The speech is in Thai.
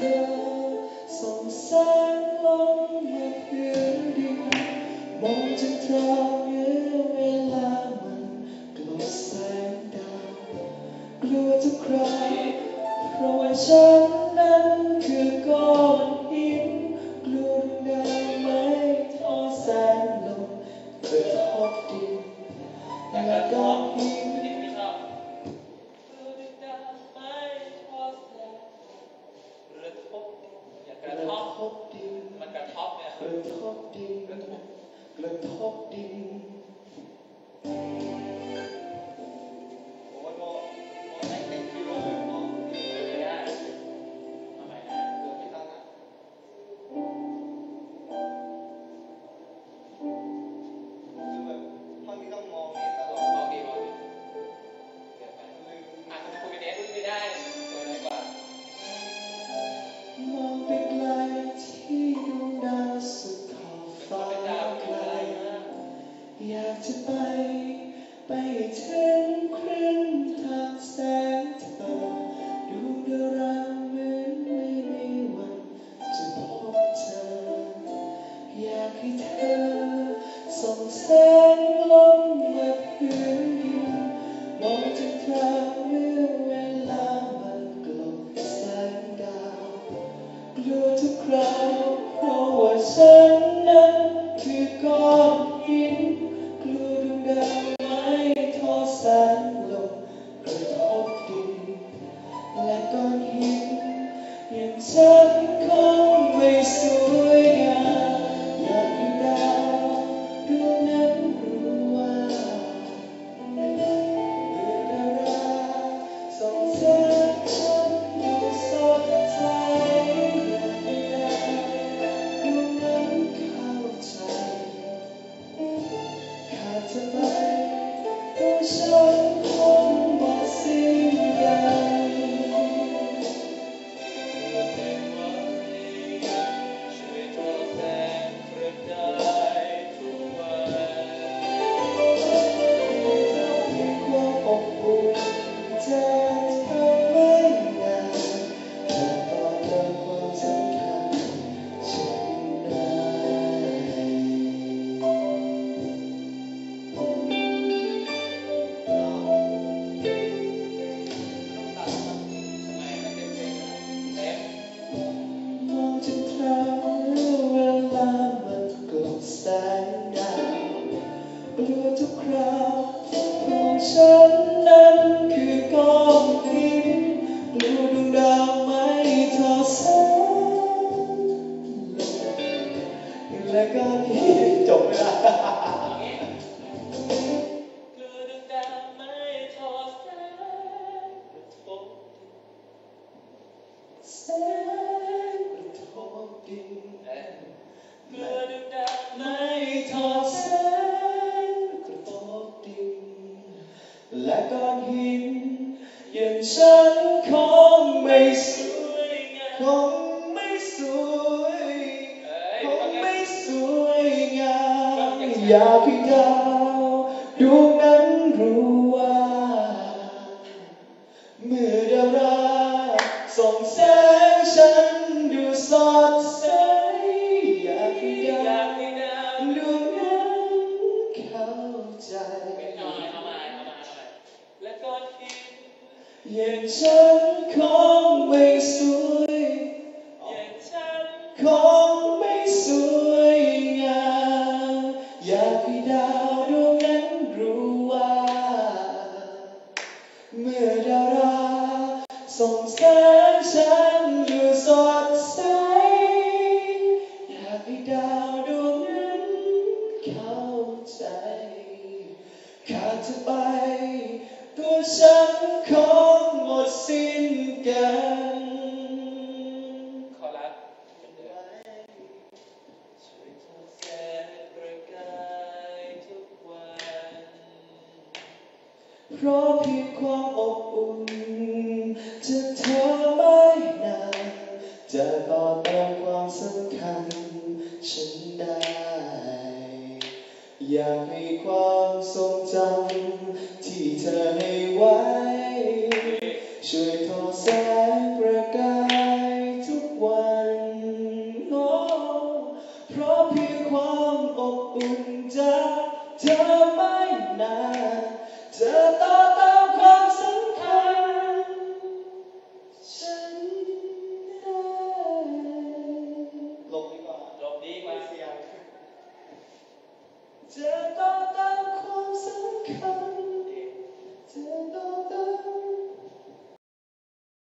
เธอส่งแสงลงมาผิวดิมองจากเธอเวลามันกลบแสงดาวกลัวทุกครั้งเพราะว่าฉันนั้นคือก้อนหินกลัวได้ไหมทอแสงลงเปิดหอกดินอยกก บทบดิน มันกระทบเนี่ย กระทบดิน กระทบดิน ไปถึงครึ่งทางแสงเธอดูดาวราเหมือนไม่มีวันจะพบเธอ อยากให้เธอส่องแสงลงมาพื้นดินมองจนคราวเมื่อเวลามันกลบแสงดาวกลัวทุกคราวเพราะว่าฉันนั้นคือก้อนหิน ตั ลบแสงดาวกลัวทุกคราวของฉัน และก้อนหินอย่างฉันคงไม่สสวยวยงาคมงไม่สวยเอ้ยคไม่งต้องไม่สวยงามอยากให้ดาวดวงนั้นรู้ว่า เมื่อดาวราส่องแสง และก้อ เพราะเพียงความอบอุ่นจะเธอไม่นานจะต่อเติมความสำคัญ ฉันได้ อยากมีความทรงจำที่เธอให้ไว้ ช่วยทอแสงประกาย